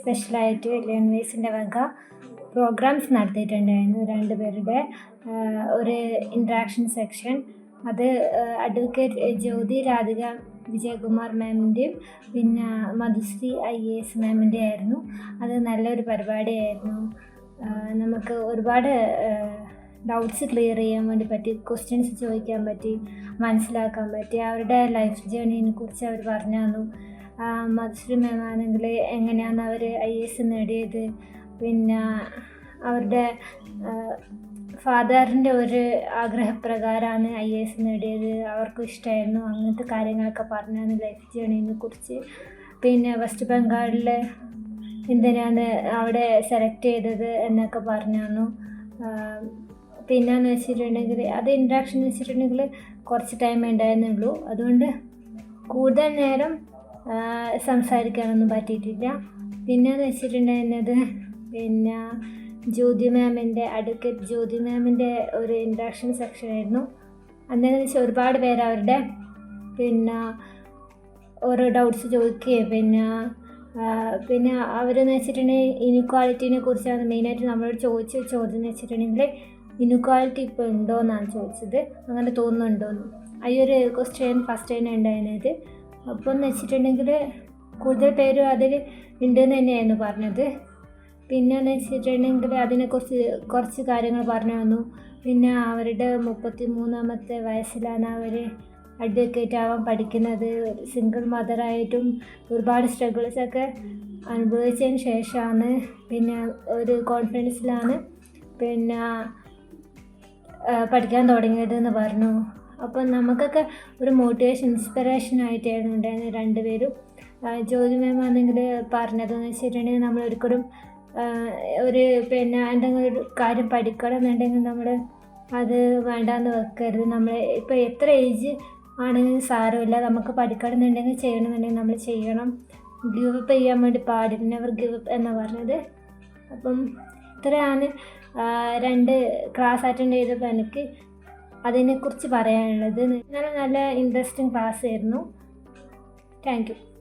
സ്പെഷ്യലായിട്ട് ലേൺവേഴ്സിന്റെ വക പ്രോഗ്രാംസ് നടത്തിയിട്ടുണ്ടായിരുന്നു രണ്ട് പേരുടെ ഒരു ഇൻട്രാക്ഷൻ സെക്ഷൻ അത് അഡ്വക്കേറ്റ് ജ്യോതി രാധിക വിജയകുമാർ മാമിന്റെയും പിന്നെ മധുശ്രീ ഐ എ എസ് മാമിന്റെ ആയിരുന്നു. അത് നല്ലൊരു പരിപാടിയായിരുന്നു. നമുക്ക് ഒരുപാട് ഡൗട്ട്സ് ക്ലിയർ ചെയ്യാൻ വേണ്ടി പറ്റി ക്വസ്റ്റ്യൻസ് ചോദിക്കാൻ പറ്റി മനസ്സിലാക്കാൻ പറ്റി. അവരുടെ ലൈഫ് ജേണിയെ കുറിച്ച് അവർ പറഞ്ഞു തന്നു. മധുശ്രീ മാം എങ്ങനെയാണ് അവർ ഐ എസ് നേടിയത്? പിന്നെ അവരുടെ ഫാദറിന്റെ ഒരു ആഗ്രഹപ്രകാരമാണ് ഐ എസ് നേടിയത്. അവർക്കും ഇഷ്ടമായിരുന്നു അങ്ങനത്തെ കാര്യങ്ങളൊക്കെ പറഞ്ഞാണ് ലൈഫ് ജേണിനെ കുറിച്ച്. പിന്നെ വെസ്റ്റ് ബംഗാളിൽ എന്തിനാണ് അവിടെ സെലക്ട് ചെയ്തത് എന്നൊക്കെ പറഞ്ഞു പിന്നെന്ന് വെച്ചിട്ടുണ്ടെങ്കിൽ അത് ഇൻട്രാക്ഷൻ വെച്ചിട്ടുണ്ടെങ്കിൽ കുറച്ച് ടൈം ഉണ്ടായിരുന്നുള്ളൂ. അതുകൊണ്ട് കൂടുതൽ നേരം സംസാരിക്കാനൊന്നും പറ്റിയിട്ടില്ല. പിന്നെ എന്ന് വെച്ചിട്ടുണ്ടായിരുന്നത് പിന്നെ ജ്യോതി മാമിന്റെ അഡ്വക്കേറ്റ് ജ്യോതി മാമിന്റെ ഒരു ഇൻട്രാക്ഷൻ സെക്ഷൻ ആയിരുന്നു. അന്നേരം വെച്ചാൽ ഒരുപാട് പേര് അവരുടെ പിന്നെ ഓരോ ഡൗട്ട്സ് ചോദിക്കുകയും പിന്നെ പിന്നെ അവരെന്ന് വെച്ചിട്ടുണ്ടെങ്കിൽ ഇനിക്വാളിറ്റിനെ കുറിച്ചാണ് മെയിനായിട്ട് നമ്മളോട് ചോദിച്ച ചോദ്യം എന്ന് വെച്ചിട്ടുണ്ടെങ്കിൽ ഇനിക്വാളിറ്റി ഇപ്പോൾ ഉണ്ടോ എന്നാണ് ചോദിച്ചത്. അങ്ങനെ തോന്നുന്നുണ്ടോയെന്ന് ഈ ഒരു ക്വസ്റ്റ്യൻ ഫസ്റ്റ് ടൈം ഉണ്ടായിരുന്നത്. അപ്പോൾ എന്ന് വെച്ചിട്ടുണ്ടെങ്കിൽ കൂടുതൽ പേരും അതിൽ ഉണ്ടെന്ന് തന്നെയായിരുന്നു പറഞ്ഞത്. പിന്നെ എന്ന് വെച്ചിട്ടുണ്ടെങ്കിൽ അതിനെക്കുറിച്ച് കുറച്ച് കാര്യങ്ങൾ പറഞ്ഞു തന്നു. പിന്നെ അവരുടെ മുപ്പത്തി മൂന്നാമത്തെ വയസ്സിലാണ് അവർ അഡ്വക്കേറ്റ് ആവാൻ പഠിക്കുന്നത്. സിംഗിൾ മദറായിട്ടും ഒരുപാട് സ്ട്രഗിൾസ് ഒക്കെ അനുഭവിച്ചതിന് ശേഷമാണ് പിന്നെ ഒരു കോൺഫിഡൻസിലാണ് പിന്നെ പഠിക്കാൻ തുടങ്ങിയതെന്ന് പറഞ്ഞു. അപ്പം നമുക്കൊക്കെ ഒരു മോട്ടിവേഷൻ ഇൻസ്പിറേഷൻ ആയിട്ടായിരുന്നു ഉണ്ടായിരുന്നത് രണ്ടുപേരും. ജ്യോതി മാം ആണെങ്കിൽ പറഞ്ഞതെന്ന് വെച്ചിട്ടുണ്ടെങ്കിൽ നമ്മൾ ഒരിക്കലും ഒരു പിന്നെ എന്തെങ്കിലും ഒരു കാര്യം പഠിക്കണം എന്നുണ്ടെങ്കിൽ നമ്മൾ അത് വേണ്ടാന്ന് വെക്കരുത്. നമ്മൾ ഇപ്പോൾ എത്ര ഏജ് ആണെങ്കിലും സാരമില്ല. നമുക്ക് പഠിക്കണം എന്നുണ്ടെങ്കിൽ ചെയ്യണമെന്നുണ്ടെങ്കിൽ നമ്മൾ ചെയ്യണം. ഗിവ് അപ്പ് ചെയ്യാൻ വേണ്ടി പാടില്ല. നെവർ അപ്പ് എന്ന് പറഞ്ഞത്. അപ്പം ഇത്രയാണ്. രണ്ട് ക്ലാസ് അറ്റൻഡ് ചെയ്തപ്പോൾ എനിക്ക് അതിനെക്കുറിച്ച് പറയാനുള്ളത്. നല്ല നല്ല ഇൻട്രസ്റ്റിംഗ് ക്ലാസ് ആയിരുന്നു. Thank you